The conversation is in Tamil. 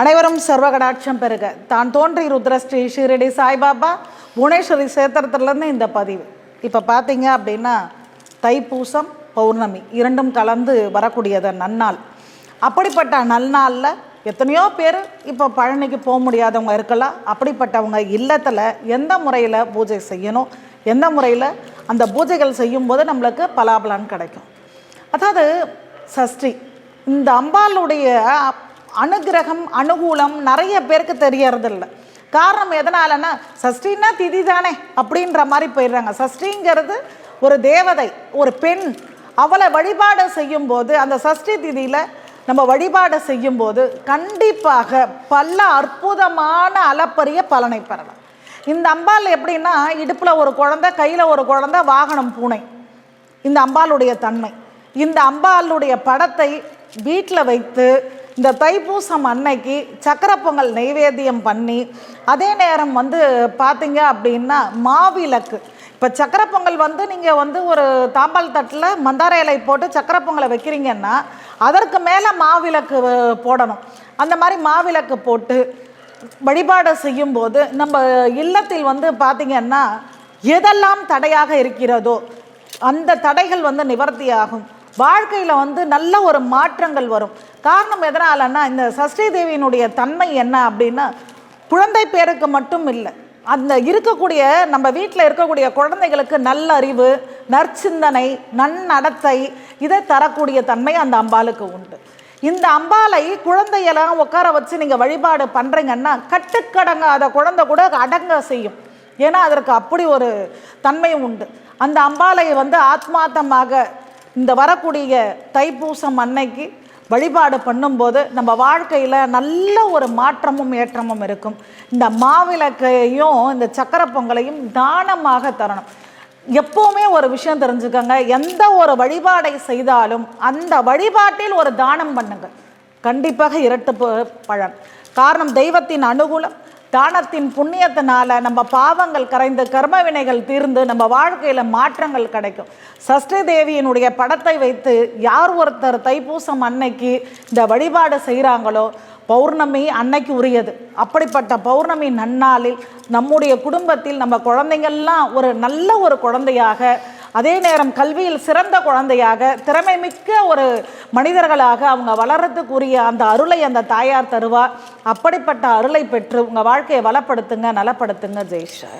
அனைவரும் சர்வகடாட்சம் பெருக தான் தோன்றி ருத்ரஸ்ரீ ஷீரடி சாய்பாபா புவனேஸ்வரி சேத்திரத்துலேருந்து இந்த பதிவு. இப்போ பார்த்தீங்க அப்படின்னா தைப்பூசம் பௌர்ணமி இரண்டும் கலந்து வரக்கூடியது நன்னாள். அப்படிப்பட்ட நன்னாளில் எத்தனையோ பேர் இப்போ பழனிக்கு போக முடியாதவங்க இருக்கலாம். அப்படிப்பட்டவங்க இல்லத்தில் எந்த முறையில் பூஜை செய்யணும்? எந்த முறையில் அந்த பூஜைகள் செய்யும்போது நம்மளுக்கு பலாபலன் கிடைக்கும்? அதாவது சஷ்டி. இந்த அம்பாளுடைய அனுகிரகம் அனுகூலம் நிறைய பேருக்கு தெரியறதில்ல. காரணம் எதனாலன்னா சஷ்டின்னா திதி தானே அப்படின்ற மாதிரி போயிடுறாங்க. சஷ்டிங்கிறது ஒரு தேவதை ஒரு பெண் அவளை வழிபாடு செய்யும்போது அந்த சஷ்டி திதியில் நம்ம வழிபாடு செய்யும்போது கண்டிப்பாக பல அற்புதமான அளப்பரிய பலனை பெறலாம். இந்த அம்பாள் எப்படின்னா இடுப்பில் ஒரு குழந்தை கையில் ஒரு குழந்தை வாகனம் பூனை. இந்த அம்பாளுடைய தன்மை. இந்த அம்பாளுடைய படத்தை வீட்டில் வைத்து இந்த தைப்பூசம் அன்னைக்கு சக்கரை பொங்கல் நைவேத்தியம் பண்ணி அதே நேரம் வந்து பார்த்தீங்க அப்படின்னா மாவிளக்கு இப்போ சக்கரை பொங்கல் வந்து நீங்கள் வந்து ஒரு தாம்பால் தட்டில் மந்தார இலை போட்டு சக்கரை பொங்கலை வைக்கிறீங்கன்னா அதற்கு மேலே மாவிளக்கு போடணும். அந்த மாதிரி மாவிளக்கு போட்டு வழிபாடு செய்யும்போது நம்ம இல்லத்தில் வந்து பார்த்திங்கன்னா எதெல்லாம் தடையாக இருக்கிறதோ அந்த தடைகள் வந்து நிவர்த்தியாகும் வாழ்க்கையில் வந்து நல்ல ஒரு மாற்றங்கள் வரும். காரணம் எதனாலன்னா இந்த சஷ்டி தேவியினுடைய தன்மை என்ன அப்படின்னா குழந்தை பேருக்கு மட்டும் இல்லை. அந்த இருக்கக்கூடிய நம்ம வீட்டில் இருக்கக்கூடிய குழந்தைகளுக்கு நல்ல அறிவு நற்சிந்தனை நன்னடத்தை இதை தரக்கூடிய தன்மை அந்த அம்பாளுக்கு உண்டு. இந்த அம்பாலை குழந்தையெல்லாம் உட்கார வச்சு நீங்கள் வழிபாடு பண்ணுறீங்கன்னா கட்டுக்கடங்காத குழந்தை கூட அடங்க செய்யும். ஏன்னா அதற்கு அப்படி ஒரு தன்மையும் உண்டு. அந்த அம்பாலை வந்து ஆத்மார்த்தமாக இந்த வரக்கூடிய தைப்பூசம் அன்னைக்கு வழிபாடு பண்ணும்போது நம்ம வாழ்க்கையில் நல்ல ஒரு மாற்றமும் ஏற்றமும் இருக்கும். இந்த மாவிளக்கையும் இந்த சக்கரை பொங்கலையும் தானமாக தரணும். எப்போவுமே ஒரு விஷயம் தெரிஞ்சுக்கோங்க. எந்த ஒரு வழிபாடை செய்தாலும் அந்த வழிபாட்டில் ஒரு தானம் பண்ணுங்கள் கண்டிப்பாக இரட்டு பலன் காரணம் தெய்வத்தின் அனுகூலம். தானத்தின் புண்ணியத்தினால நம்ம பாவங்கள் கரைந்து கர்ம வினைகள் தீர்ந்து நம்ம வாழ்க்கையில் மாற்றங்கள் கிடைக்கும். சஷ்டி தேவியினுடைய படத்தை வைத்து யார் ஒருத்தர் தைப்பூசம் அன்னைக்கு இந்த வழிபாடு செய்கிறாங்களோ பௌர்ணமி அன்னைக்கு உரியது. அப்படிப்பட்ட பௌர்ணமி நன்னாளில் நம்முடைய குடும்பத்தில் நம்ம குழந்தைங்கள்லாம் ஒரு நல்ல ஒரு குழந்தையாக அதே நேரம் கல்வியில் சிறந்த குழந்தையாக திறமை மிக்க ஒரு மனிதர்களாக அவங்க வளர்கிறதுக்குரிய அந்த அருளை அந்த தாயார் தருவார் அப்படிப்பட்ட அருளை பெற்று உங்கள் வாழ்க்கையை வளப்படுத்துங்க நலப்படுத்துங்க ஜெய்ஷர்